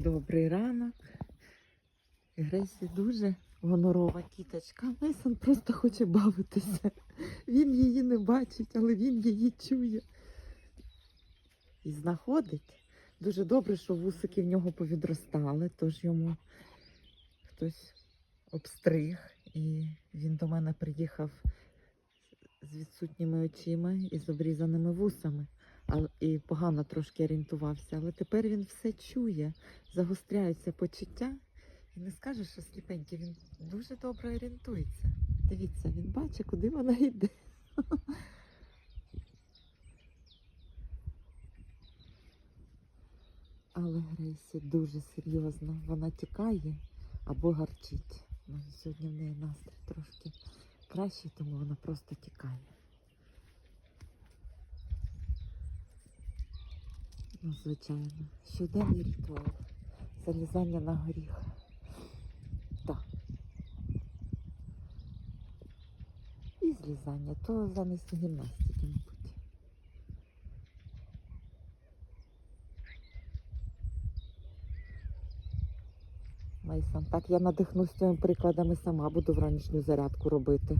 Добрий ранок. Гресі дуже гонорова кіточка. Мейсон просто хоче бавитися. Він її не бачить, але він її чує. І знаходить. Дуже добре, що вусики в нього повідростали, тож йому хтось обстриг. І він до мене приїхав з відсутніми очима і з обрізаними вусами. І погано трошки орієнтувався, але тепер він все чує, загостряються почуття. І не скажеш, що сліпенький, він дуже добре орієнтується. Дивіться, він бачить, куди вона йде. Але Грейсі дуже серйозно. Вона тікає або гарчить. Сьогодні в неї настрій трошки кращий, тому вона просто тікає. Ну, звичайно, щоденний ритуал. Залізання на горіх. Так. І злізання, то замість гімнастики, мабуть. Мейсон, так я надихнусь твоїм прикладом і сама буду вранішню зарядку робити.